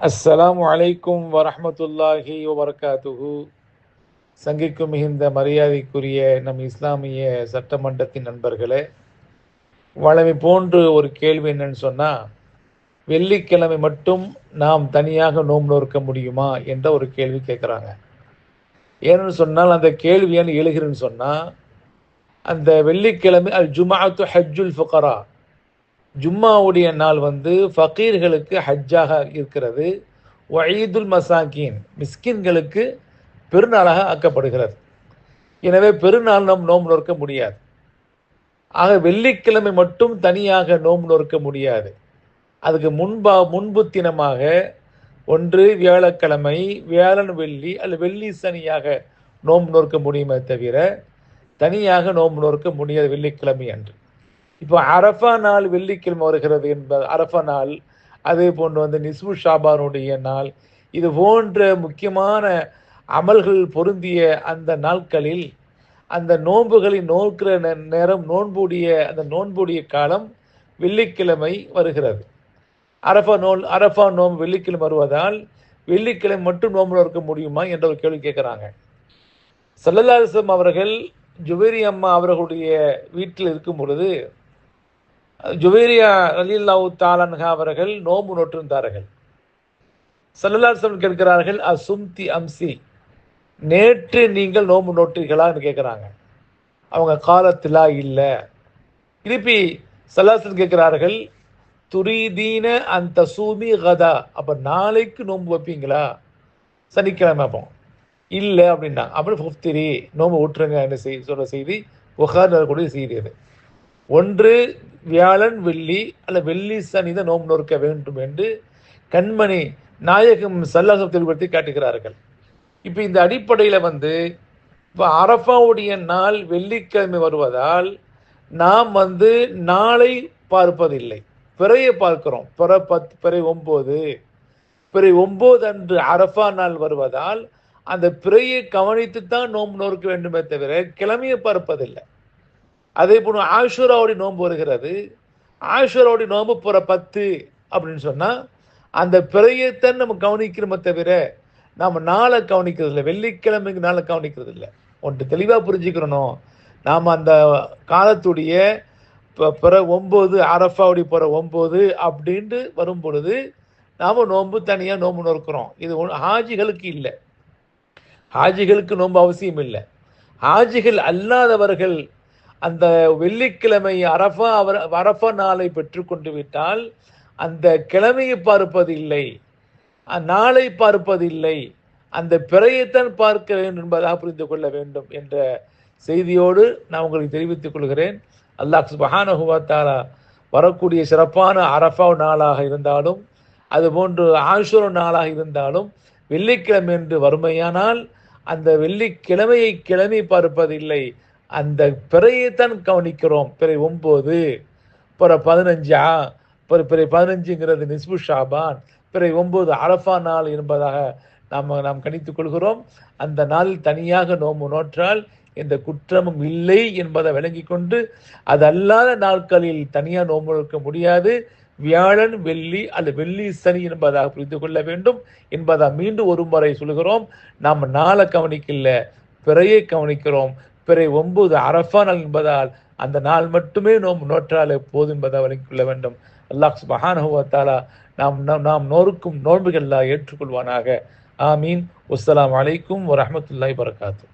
அஸ்ஸலாம் வலைக்கும் வரமத்துல்லாஹி வபரகாத்துஹு. சங்கிக்கும் மிகுந்த மரியாதைக்குரிய நம் இஸ்லாமிய சட்டமன்றத்தின் நண்பர்களே வளமை போன்று ஒரு கேள்வி என்னன்னு சொன்னால் வெள்ளிக்கிழமை மட்டும் நாம் தனியாக நோம்பு நோக்க முடியுமா என்ற ஒரு கேள்வி கேட்குறாங்க ஏன்னு சொன்னால் அந்த கேள்வி ஏன்னு எழுகிறேன்னு சொன்னால் அந்த வெள்ளிக்கிழமை அல் ஜுமாத்து ஹஜ்ஜுல் ஃபுகரா ஜும்மாவுடைய நாள் வந்து ஃபக்கீர்களுக்கு ஹஜ்ஜாக இருக்கிறது. வயீதுல் மசாக்கீன் மிஸ்கின்களுக்கு பெருநாளாக ஆக்கப்படுகிறது. எனவே பெருநாள் நாம் நோம்பு நோக்க முடியாது. ஆக வெள்ளிக்கிழமை மட்டும் தனியாக நோம்பு நோக்க முடியாது. அதுக்கு முன்பா முன்பு தினமாக ஒன்று வியாழக்கிழமை வியாழன் வெள்ளி அல்லது வெள்ளி சனியாக நோம்பு நோக்க முடியுமே தவிர தனியாக நோம்பு நோக்க முடியாது வெள்ளிக்கிழமை அன்று. இப்போ அரஃபா நாள் வெள்ளிக்கிழமை வருகிறது என்பது அரஃபா நாள் அதே போன்று வந்து நிஸ்பு ஷாபானுடைய நாள் இது போன்ற முக்கியமான அமல்கள் பொருந்திய அந்த நாட்களில் அந்த நோன்புகளை நோக்கிற நேரம் நோன்புடைய அந்த நோன்புடைய காலம் வெள்ளிக்கிழமை வருகிறது. அரஃபா நோல் அரஃபா நோன்பு வெள்ளிக்கிழமை வருவதால் வெள்ளிக்கிழமை மட்டும் நோன்பு இருக்க முடியுமா என்ற ஒரு கேள்வி கேட்குறாங்க. சல்லல்லாசம் அவர்கள் ஜுவேரி அம்மா அவர்களுடைய வீட்டில் இருக்கும் பொழுது ஜுவேரியா அலில்லாவு தாலன்ஹா அவர்கள் நோம்பு நோற்றிருந்தார்கள். சல்லல்லாசம் கேட்கிறார்கள் அசும்தி அம்சி நேற்று நீங்கள் நோம்பு நோட்டீர்களா என்று கேட்குறாங்க. அவங்க காலத்திலா இல்லை. திருப்பி சல்லாசன் கேட்கிறார்கள் துரிதீன அந்த சூமி கதா அப்போ நாளைக்கு நோன்பு வைப்பீங்களா? சனிக்கிழமை அப்போ. இல்லை அப்படின்னா அப்படி ஃபிஃப்திரி நோம்பு விட்டுருங்க என்ன செய் சொல்கிற செய்தி புகார் கூடிய செய்தி அது. ஒன்று வியாழன் வெள்ளி அல்ல வெள்ளி சனி தான் நோம்பு நோக்க வேண்டும் என்று கண்மணி நாயகம் சல்லாசம் தெளிவுபடுத்தி காட்டுகிறார்கள். இப்போ இந்த அடிப்படையில் வந்து இப்போ அரஃபாவுடைய நாள் வெள்ளிக்கிழமை வருவதால் நாம் வந்து நாளை பார்ப்பதில்லை. பிறையை பார்க்கிறோம். பிற பத் பிறை ஒம்பது. பிறை ஒம்பது அன்று அரஃபா நாள் வருவதால் அந்த பிறையை கவனித்து தான் நோன்பு நோக்க வேண்டுமே தவிர கிழமையை பார்ப்பதில்லை. அதே போல் ஆஷூராவுடைய நோன்பு வருகிறது. ஆஷூராவுடைய நோன்பு போகிற பத்து அப்படின்னு சொன்னால் அந்த பிறையைத்தான் நம்ம கவனிக்கிறோமே தவிர நாம் நாளை கவனிக்கிறது இல்லை வெள்ளிக்கிழமைக்கு நாளை கவனிக்கிறது இல்லை ஒன்று தெளிவாக புரிஞ்சுக்கிறணும் நாம் அந்த காலத்துடைய பிற ஒம்பது அரஃபாவுடைய பிற ஒம்பது அப்படின்ட்டு வரும் பொழுது நாம் நோன்பு தனியாக நோன்பு நோக்கிறோம். இது ஒன்று ஹாஜிகளுக்கு இல்லை. ஹாஜிகளுக்கு நோன்பு அவசியம் இல்லை. ஹாஜிகள் அல்லாதவர்கள் அந்த வெள்ளிக்கிழமை அரஃபா அவர் அரஃபா நாளை பெற்றுக்கொண்டு விட்டால் அந்த கிழமையை பார்ப்பது இல்லை நாளை பார்ப்பது இல்லை அந்த பிறையைத்தான் பார்க்க வேண்டும் என்பதாக புரிந்து கொள்ள வேண்டும் என்ற செய்தியோடு நான் உங்களுக்கு தெரிவித்துக் கொள்கிறேன். அல்லாஹ் சுபஹானஹுவத்தாலா வரக்கூடிய சிறப்பான அரஃபா நாளாக இருந்தாலும் அதுபோன்று ஆஷுர நாளாக இருந்தாலும் வெள்ளிக்கிழமை என்று வறுமையானால் அந்த வெள்ளிக்கிழமையை கிழமை பார்ப்பதில்லை அந்த பிறையைத்தான் கவனிக்கிறோம். பிறை ஒம்பது பிற பதினஞ்சா பிற பிறை பதினஞ்சுங்கிறது நிஸ்பு ஷாபான். பிறை ஒம்பது அரஃபா நாள் என்பதாக நாம் நாம் கணித்துக் கொள்கிறோம். அந்த நாள் தனியாக நோம்பு நோற்றால் எந்த குற்றமும் இல்லை என்பதை விளங்கி கொண்டு அது அல்லாத நாட்களில் தனியாக நோம்பு நோக்க முடியாது. வியாழன் வெள்ளி அல்லது வெள்ளி சனி என்பதாக புரிந்து கொள்ள வேண்டும் என்பதாக மீண்டும் ஒரு முறை சொல்கிறோம். நாம் நாளை கவனிக்கல பிறையை கவனிக்கிறோம். பிறை ஒன்பது அரஃபா நாள் என்பதால் அந்த நாள் மட்டுமே நோம்பு நோற்றாலே போதும் என்பதை விளங்கிக் கொள்ள வேண்டும். அல்லாஹ் சுபஹானுவத்தாலா நாம் நாம் நோருக்கும் நோன்புகள்லாம் ஏற்றுக்கொள்வானாக. ஆமீன். அஸ்லாம் வலைக்கும் வரமத்துல்லாய் வரகாத்து